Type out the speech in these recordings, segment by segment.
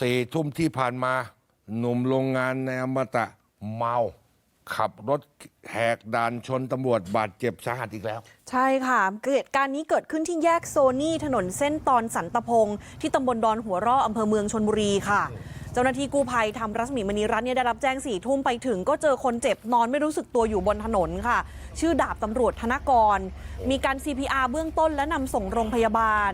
สี่ทุ่มที่ผ่านมา หนุ่มโรงงานในอมตะเมา ขับรถแหกด่านชนตำรวจบาดเจ็บสาหัสอีกแล้ว ใช่ค่ะเหตุการณ์นี้เกิดขึ้นที่แยกโซนี่ถนนเส้นตอนสันตพงที่ตำบลดอนหัวร่ออำเภอเมืองชนบุรีค่ะ เจ้าหน้าที่กู้ภัยทำรัศมีมณีรัตน์เนี่ยได้รับแจ้งสี่ทุ่มไปถึง ก็เจอคนเจ็บนอนไม่รู้สึกตัวอยู่บนถนนค่ะ ชื่อดาบตำรวจธนกร มีการ CPR เบื้องต้นและนำส่งโรงพยาบาล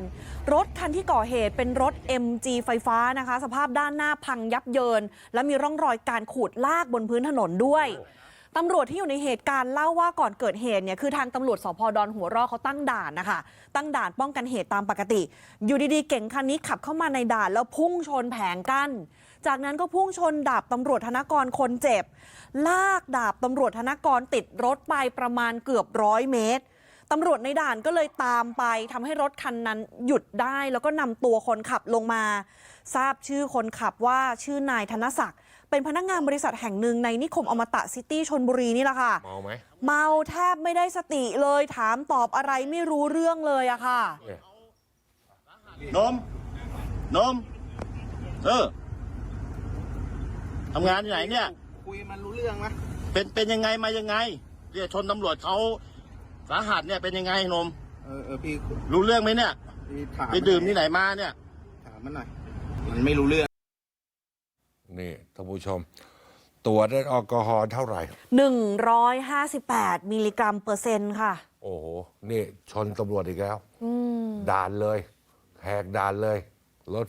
รถคันที่ก่อเหตุเป็นรถ MG ไฟฟ้านะคะ สภาพด้านหน้าพังยับเยิน และมีร่องรอยการขูดลากบนพื้นถนนด้วย ตำรวจที่อยู่ในเหตุการณ์เล่าว่าก่อนเกิดเหตุเนี่ยคือทางตำรวจสพดอนหัวร่อเขาตั้งด่านนะคะ ตั้งด่านป้องกันเหตุตามปกติ อยู่ดีๆ เก่งคันนี้ขับเข้ามาในด่านแล้วพุ่งชนแผงกั้น จากนั้นก็พุ่งชนดาบตำรวจธนกรคนเจ็บ ลากดาบตำรวจธนกรติดรถไปประมาณเกือบร้อยเมตร ตำรวจในด่านก็เลยตามไปทำให้รถคันนั้นหยุดได้ แล้วก็นำตัวคนขับลงมา ทราบชื่อคนขับว่าชื่อนายธนศักดิ์เป็นพนักงานบริษัทแห่งหนึ่งในนิคมอมตะซิตี้ชนบุรีนี่แหละค่ะ เมาไหมเมาแทบไม่ได้สติเลยถามตอบอะไรไม่รู้เรื่องเลยอะค่ะเนี่ยนม นม เออทำงานที่ไหนเนี่ย คุยมันรู้เรื่องไหมเป็นเป็นยังไงมายังไงเรียกชนตำรวจเขา สาหัสเนี่ยเป็นยังไงนม เออเออพี่รู้เรื่องไหมเนี่ยพี่ถามไปดื่มที่ไหนมาเนี่ย ถามมันหน่อย มันไม่รู้เรื่อง นี่ท่านผู้ชม ตัวจได้แอลกอฮอล์เท่าไหร่ 158 มิลลิกรัมเปอร์เซ็นต์ค่ะ โอ้โห นี่ชนตำรวจอีกแล้วด่านเลย แหกด่านเลย